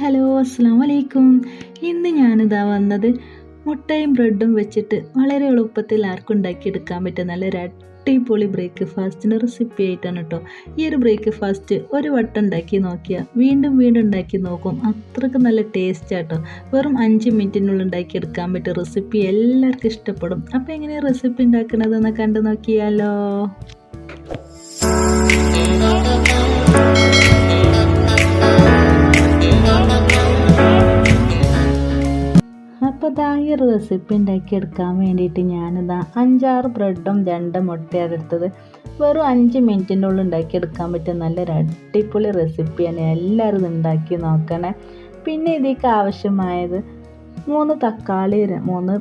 Hello അസ്സാം വലൈക്കും ഇന്ന് ഞാനിതാ വന്നത് മുട്ടയും ബ്രെഡും വെച്ചിട്ട് വളരെ എളുപ്പത്തിൽ ആർക്കും ഉണ്ടാക്കിയെടുക്കാൻ പറ്റുന്ന നല്ലൊരു അടിപൊളി ബ്രേക്ക്ഫാസ്റ്റിന്റെ റെസിപ്പി ആയിട്ടാണ് കേട്ടോ ഈ ഒരു ബ്രേക്ക്ഫാസ്റ്റ് ഒരു വട്ടം ഉണ്ടാക്കി നോക്കിയാൽ വീണ്ടും വീണ്ടും ഉണ്ടാക്കി നോക്കും. അത്രയ്ക്ക് നല്ല ടേസ്റ്റ് ആട്ടോ. വെറും അഞ്ച് മിനിറ്റിനുള്ളിൽ ഉണ്ടാക്കിയെടുക്കാൻ പറ്റിയ റെസിപ്പി എല്ലാവർക്കും ഇഷ്ടപ്പെടും. അപ്പോൾ എങ്ങനെയാണ് റെസിപ്പി ഉണ്ടാക്കുന്നതെന്ന് കണ്ടു നോക്കിയാലോ. അപ്പോൾ ഇതാ ഈ റെസിപ്പി ഉണ്ടാക്കിയെടുക്കാൻ വേണ്ടിയിട്ട് ഞാനിതാ അഞ്ചാറ് ബ്രെഡും രണ്ട് മുട്ടയാണ് എടുത്തത്. വെറും അഞ്ച് മിനിറ്റിന്റെ ഉള്ളിൽ ഉണ്ടാക്കിയെടുക്കാൻ പറ്റിയ നല്ലൊരു അടിപൊളി റെസിപ്പിയാണ് എല്ലാവരും ഉണ്ടാക്കി നോക്കണേ. പിന്നെ ഇതിലേക്ക് ആവശ്യമായത് മൂന്ന് തക്കാളി മൂന്ന്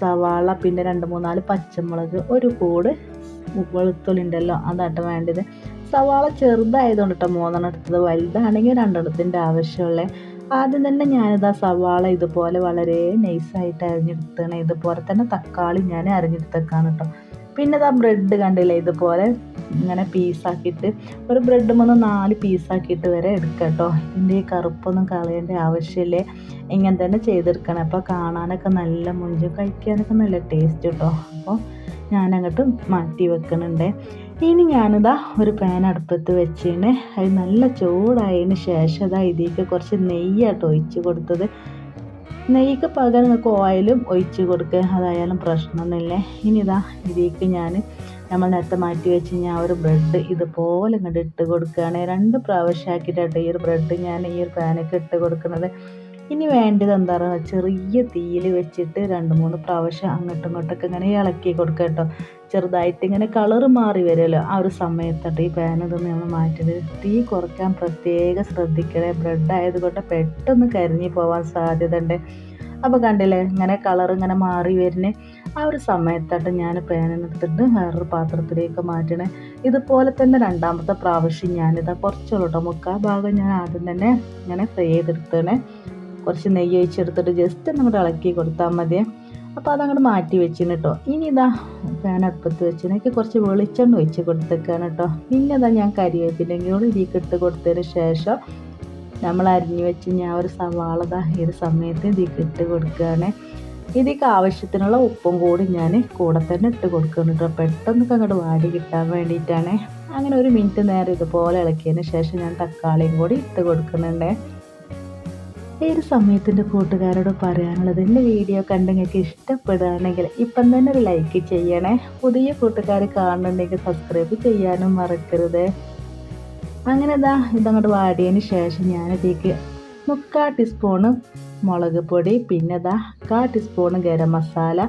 സവാള പിന്നെ രണ്ട് മൂന്നാൽ പച്ചമുളക് ഒരു കൂട് വെളുത്തുള്ളി ഉണ്ടല്ലോ അതാട്ടോ വേണ്ടത്. സവാള ചെറുതായതുകൊണ്ട് കേട്ടോ മൂന്നെണ്ണം എടുത്തത്. വലുതാണെങ്കിൽ രണ്ടെണ്ണത്തിന്റെ ആവശ്യമുള്ളത് ആദ്യം തന്നെ ഞാനിതാ സവാള ഇതുപോലെ വളരെ നൈസായിട്ട് അരിഞ്ഞെടുത്താണ് ഇതുപോലെ തന്നെ തക്കാളി ഞാൻ അരിഞ്ഞെടുത്തേക്കാണ് കേട്ടോ പിന്നെ ഇതാ ബ്രെഡ് കണ്ടില്ലേ? ഇതുപോലെ ഇങ്ങനെ പീസാക്കിയിട്ട് ഒരു ബ്രെഡ് മൂന്ന് നാല് പീസാക്കിയിട്ട് വരെ എടുക്കാം കേട്ടോ ഇതിന്റെ ഈ കറുപ്പൊന്നും കളയേണ്ട ആവശ്യമില്ലേ. ഇങ്ങനെ തന്നെ ചെയ്തെടുക്കണം. അപ്പോൾ കാണാനൊക്കെ നല്ല മുഞ്ചും കഴിക്കാനൊക്കെ നല്ല ടേസ്റ്റ് കേട്ടോ അപ്പോൾ ഞാനങ്ങോട്ട് മാറ്റി വെക്കുന്നുണ്ട് ഇനി ഞാനിതാ ഒരു പാൻ അടുപ്പത്ത് വെച്ചിന് അത് നല്ല ചൂടായതിന് ശേഷം അതാ ഇതിലേക്ക് കുറച്ച് നെയ്യാട്ടോ ഒഴിച്ച് കൊടുത്തത്. നെയ്ക്ക് പകരം നിങ്ങൾക്ക് ഓയിലും ഒഴിച്ച് കൊടുക്കുക അതായാലും പ്രശ്നമൊന്നുമില്ല. ഇനി ഇതാ ഇതിലേക്ക് ഞാൻ നമ്മൾ നേരത്തെ മാറ്റി വെച്ച് ഞാൻ ഒരു ബ്രെഡ് ഇതുപോലെ ഇങ്ങോട്ട് ഇട്ട് കൊടുക്കുകയാണ്. രണ്ട് പ്രാവശ്യമാക്കിയിട്ടാട്ടോ ഈ ഒരു ബ്രെഡ് ഞാൻ ഈ ഒരു പാനൊക്കെ ഇട്ട് കൊടുക്കുന്നത്. ഇനി വേണ്ടത് എന്താ പറയുക ചെറിയ തീയിൽ വെച്ചിട്ട് രണ്ട് മൂന്ന് പ്രാവശ്യം അങ്ങോട്ടും ഇങ്ങോട്ടൊക്കെ ഇങ്ങനെ ഇളക്കി കൊടുക്കുക കേട്ടോ. ചെറുതായിട്ട് ഇങ്ങനെ കളറ് മാറി വരുമല്ലോ. ആ ഒരു സമയത്തോട്ട് ഈ പാൻ ഇതൊന്ന് നമ്മൾ മാറ്റിയത് തീ കുറയ്ക്കാൻ പ്രത്യേകം ശ്രദ്ധിക്കണേ. ബ്രെഡ് ആയതുകൊണ്ട് പെട്ടെന്ന് കരിഞ്ഞു പോകാൻ സാധ്യത ഉണ്ട് അപ്പോൾ കണ്ടില്ലേ ഇങ്ങനെ കളർ ഇങ്ങനെ മാറി വരുന്നേ ആ ഒരു സമയത്തായിട്ട് ഞാൻ പാനെടുത്തിട്ട് വേറൊരു പാത്രത്തിലേക്ക് മാറ്റണേ. ഇതുപോലെ തന്നെ രണ്ടാമത്തെ പ്രാവശ്യം ഞാനിതാ കുറച്ചുള്ളൂ മുക്കാൽ ഭാഗം ഞാൻ ആദ്യം തന്നെ ഇങ്ങനെ ഫ്രൈ ചെയ്തെടുത്തണേ. കുറച്ച് നെയ്യ് ഒഴിച്ചെടുത്തിട്ട് ജസ്റ്റ് അങ്ങോട്ട് ഇളക്കി കൊടുത്താൽ മതി. അപ്പോൾ അതങ്ങോട്ട് മാറ്റി വെച്ചിന് കേട്ടോ ഇനി ഇതാ ഫാൻ അടുപ്പത്ത് വെച്ചിന്. കുറച്ച് വെളിച്ചെണ്ണ ഒഴിച്ച് കൊടുത്തേക്കാണ് കേട്ടോ പിന്നെ ഇതാ ഞാൻ കരിവേപ്പിലെങ്കിലും കൂടി ഇതിലേക്ക് ഇട്ട് കൊടുത്തതിന് ശേഷം നമ്മൾ അരിഞ്ഞു വെച്ച് ഞാൻ ഒരു സവാള ഈ ഒരു സമയത്ത് ഇതിലേക്ക് ഇട്ട് കൊടുക്കുകയാണ് ഇതിലേക്ക് ആവശ്യത്തിനുള്ള ഉപ്പും കൂടി ഞാൻ കൂടെ തന്നെ ഇട്ട് കൊടുക്കുന്നുണ്ട് പെട്ടെന്നൊക്കെ അങ്ങോട്ട് വാടി കിട്ടാൻ വേണ്ടിയിട്ടാണ്. അങ്ങനെ ഒരു മിനിറ്റ് നേരം ഇതുപോലെ ഇളക്കിയതിന് ശേഷം ഞാൻ തക്കാളിയും കൂടി ഇട്ട് കൊടുക്കുന്നുണ്ട്. ഒരു സമയത്തിന്റെ കൂട്ടുകാരോട് പറയാനുള്ളത് എന്റെ വീഡിയോ കണ്ട് നിങ്ങൾക്ക് ഇഷ്ടപ്പെടുകയാണെങ്കിൽ ഇപ്പം തന്നെ ഒരു ലൈക്ക് ചെയ്യണേ. പുതിയ കൂട്ടുകാർ കാണുന്നുണ്ടെങ്കിൽ സബ്സ്ക്രൈബ് ചെയ്യാനും മറക്കരുത്. അങ്ങനെ ഇതാ ഇതങ്ങോട്ട് വാടിയതിന് ശേഷം ഞാനിതേക്ക് മുക്കാ ടീസ്പൂണ് മുളക് പൊടി പിന്നെ ഇതാ കാ ടീസ്പൂണ് ഗരം മസാല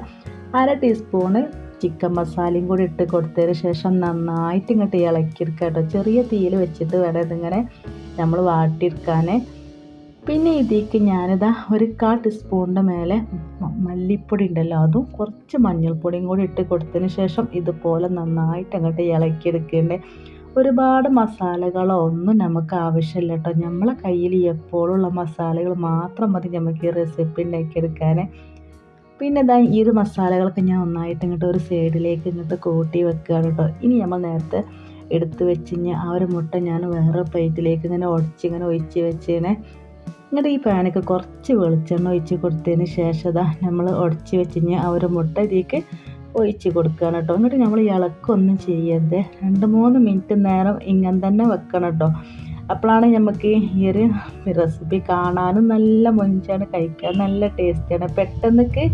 അര ടീസ്പൂണ് ചിക്കൻ മസാലയും കൂടി ഇട്ട് കൊടുത്തതിന് ശേഷം നന്നായിട്ട് ഇങ്ങോട്ട് ഇളക്കിയെടുക്കാം കേട്ടോ. ചെറിയ തീയിൽ വെച്ചിട്ട് വേണം ഇതിങ്ങനെ നമ്മൾ വാട്ടിയെടുക്കാൻ പിന്നെ ഇതിലേക്ക് ഞാനിതാ ഒരു കാ ടീസ്പൂണിന്റെ മേലെ മല്ലിപ്പൊടി ഉണ്ടല്ലോ അതും കുറച്ച് മഞ്ഞൾപ്പൊടിയും കൂടി ഇട്ട് കൊടുത്തതിന് ശേഷം ഇതുപോലെ നന്നായിട്ട് അങ്ങോട്ട് ഇളക്കിയെടുക്കേണ്ടേ. ഒരുപാട് മസാലകളോ ഒന്നും നമുക്ക് ആവശ്യമില്ല കേട്ടോ. നമ്മളെ കയ്യിൽ എപ്പോഴുള്ള മസാലകൾ മാത്രം മതി നമുക്ക് ഈ റെസിപ്പി ഉണ്ടാക്കിയെടുക്കാൻ പിന്നെ ഇതാ ഈ ഒരു മസാലകളൊക്കെ ഞാൻ ഒന്നായിട്ട് ഇങ്ങോട്ട് ഒരു സൈഡിലേക്ക് ഇങ്ങോട്ട് കൂട്ടി വെക്കുകയാണ് കേട്ടോ. ഇനി നമ്മൾ നേരത്തെ എടുത്ത് വെച്ച് ആ ഒരു മുട്ട ഞാൻ വേറെ പ്ലേറ്റിലേക്ക് ഇങ്ങനെ ഉടച്ച് ഇങ്ങനെ ഒഴിച്ച് വെച്ചേനെ. ഇങ്ങോട്ട് ഈ പാനൊക്കെ കുറച്ച് വെളിച്ചെണ്ണ ഒഴിച്ച് കൊടുത്തതിന് ശേഷം ഇതാ നമ്മൾ ഉടച്ച് വെച്ച് ആ ഒരു മുട്ട ഇതിലേക്ക് ഒഴിച്ച് കൊടുക്കുകയാണ് കേട്ടോ. എന്നിട്ട് നമ്മൾ ഇളക്കൊന്നും ചെയ്യരുത്. രണ്ട് മൂന്ന് മിനിറ്റ് നേരം ഇങ്ങനെ തന്നെ വെക്കണം കേട്ടോ. അപ്പോഴാണ് നമുക്ക് ഈ ഒരു റെസിപ്പി കാണാനും നല്ല മൊഞ്ചാണ് കഴിക്കാൻ നല്ല ടേസ്റ്റിയാണ് പെട്ടെന്നൊക്കെ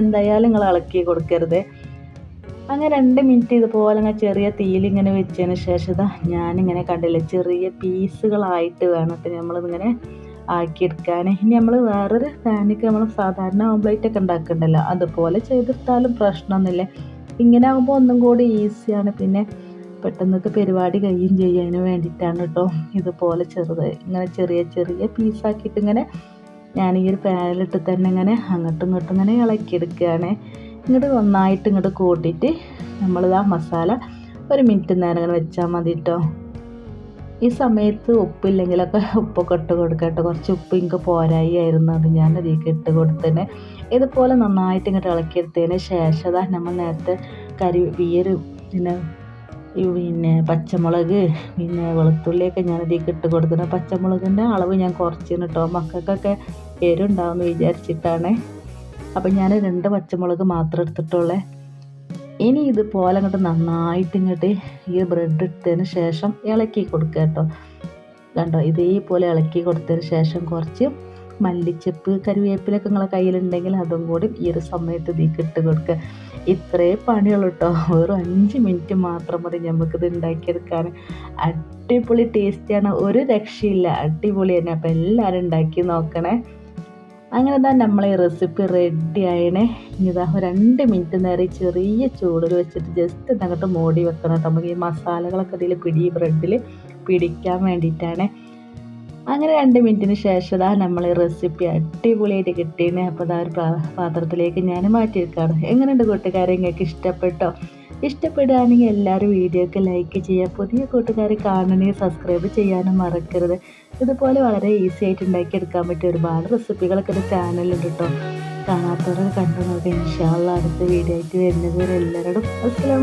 എന്തായാലും നിങ്ങൾ ഇളക്കി കൊടുക്കരുത്. അങ്ങനെ രണ്ട് മിനിറ്റ് ഇതുപോലെ ഇങ്ങനെ ചെറിയ തീയിൽ ഇങ്ങനെ വെച്ചതിന് ശേഷം ഞാനിങ്ങനെ കണ്ടില്ല ചെറിയ പീസുകളായിട്ട് വേണം നമ്മളിതിങ്ങനെ ആക്കിയെടുക്കാൻ. ഇനി നമ്മൾ വേറൊരു പാനിക്ക് നമ്മൾ സാധാരണ ഓംപ്ലേറ്റ് ഒക്കെ ഉണ്ടാക്കണ്ടല്ലോ. അതുപോലെ ചെയ്തെടുത്താലും പ്രശ്നമൊന്നുമില്ല. ഇങ്ങനെ ആകുമ്പോൾ ഒന്നും കൂടി ഈസിയാണ് പിന്നെ പെട്ടെന്നൊക്കെ പരിപാടി കഴിയും ചെയ്യാൻ വേണ്ടിയിട്ടാണ് കേട്ടോ. ഇതുപോലെ ചെറുത് ഇങ്ങനെ ചെറിയ ചെറിയ പീസാക്കിയിട്ട് ഇങ്ങനെ ഞാൻ ഈ ഒരു പാനിലിട്ട് തന്നെ ഇങ്ങനെ അങ്ങോട്ടും ഇങ്ങോട്ടും ഇങ്ങനെ ഇളക്കിയെടുക്കുകയാണ്. ഇങ്ങോട്ട് നന്നായിട്ട് ഇങ്ങോട്ട് കൂട്ടിയിട്ട് നമ്മളിതാ മസാല ഒരു മിനിറ്റ് നേരം ഇങ്ങനെ വെച്ചാൽ മതി കേട്ടോ. ഈ സമയത്ത് ഉപ്പില്ലെങ്കിലൊക്കെ ഉപ്പൊക്കെ ഇട്ട് കൊടുക്കട്ടെ. കേട്ടോ കുറച്ച് ഉപ്പ് ഇങ്ങ് പോരായി ആയിരുന്നു. അത് ഞാൻ അതിലേക്ക് ഇട്ട് കൊടുത്തേനെ ഇതുപോലെ നന്നായിട്ട് ഇങ്ങോട്ട് ഇളക്കിയെടുത്തതിന് ശേഷം അതാ നമ്മൾ നേരത്തെ കരി ഈ പിന്നെ പിന്നെ പച്ചമുളക് പിന്നെ വെളുത്തുള്ളിയൊക്കെ ഞാൻ ഇതിലേക്ക് ഇട്ട് കൊടുത്തിട്ട് പച്ചമുളകിന്റെ അളവ് ഞാൻ കുറച്ചിന് കേട്ടോ മക്കൾക്കൊക്കെ എരുണ്ടാവുമെന്ന് വിചാരിച്ചിട്ടാണ്. അപ്പം ഞാൻ രണ്ട് പച്ചമുളക് മാത്രം എടുത്തിട്ടുള്ളേ. ഇനി ഇതുപോലെ അങ്ങോട്ട് നന്നായിട്ട് ഇങ്ങോട്ട് ഈ ബ്രെഡ് ഇട്ടതിന് ശേഷം ഇളക്കി കൊടുക്കുക കേട്ടോ. കണ്ടോ? ഇതേപോലെ ഇളക്കി കൊടുത്തതിന് ശേഷം കുറച്ച് മല്ലിച്ചപ്പ് കരുവേപ്പിലൊക്കെ നിങ്ങളെ കയ്യിലുണ്ടെങ്കിൽ അതും കൂടി ഈ ഒരു സമയത്ത് ഇതിലേക്ക് ഇട്ട് കൊടുക്കുക ഇത്രേ പണിയുള്ളൂ കേട്ടോ. വെറും അഞ്ച് മിനിറ്റ് മാത്രം മതി നമുക്കിത് ഉണ്ടാക്കിയെടുക്കാൻ. അടിപൊളി ടേസ്റ്റിയാണ് ഒരു രക്ഷയില്ല. അടിപൊളി തന്നെ. അപ്പോൾ എല്ലാവരും ഉണ്ടാക്കി നോക്കണേ. അങ്ങനെ തന്നെ ഈ റെസിപ്പി റെഡി ആയണേ. ഇതാ രണ്ട് മിനിറ്റ് നേരം ചെറിയ ചൂടിൽ വെച്ചിട്ട് ജസ്റ്റ് ഇതങ്ങോട്ട് മോടി വെക്കണം കേട്ടോ. നമുക്ക് ഈ മസാലകളൊക്കെ ഇതിൽ പിടി ബ്രെഡിൽ പിടിക്കാൻ വേണ്ടിയിട്ടാണ്. അങ്ങനെ രണ്ട് മിനിറ്റിന് ശേഷം ഇതാ നമ്മൾ ഈ റെസിപ്പി അടിപൊളിയായിട്ട് കിട്ടിയേ അപ്പോൾ ഇതാ ഒരു പാത്രത്തിലേക്ക് ഞാൻ മാറ്റി വെക്കാറ് എങ്ങനെയുണ്ട് കൂട്ടുകാരെ? നിങ്ങൾക്ക് ഇഷ്ടപ്പെട്ടോ? ഇഷ്ടപ്പെടുകയാണെങ്കിൽ എല്ലാവരും വീഡിയോക്ക് ലൈക്ക് ചെയ്യുക. പുതിയ കൂട്ടുകാരെ കാണണമെങ്കിൽ സബ്സ്ക്രൈബ് ചെയ്യാനും മറക്കരുത്. ഇതുപോലെ വളരെ ഈസി ആയിട്ട് ഉണ്ടാക്കിയെടുക്കാൻ പറ്റിയ ഒരുപാട് റെസിപ്പികളൊക്കെ ഒരു ചാനലുണ്ട് കേട്ടോ കാണാത്തവരൊക്കെ കണ്ടു നോക്കാം. ഇൻഷാല്ല അടുത്ത വീഡിയോ ആയിട്ട് വരുന്നത് വരെ എല്ലാവരോടും അസ്സാം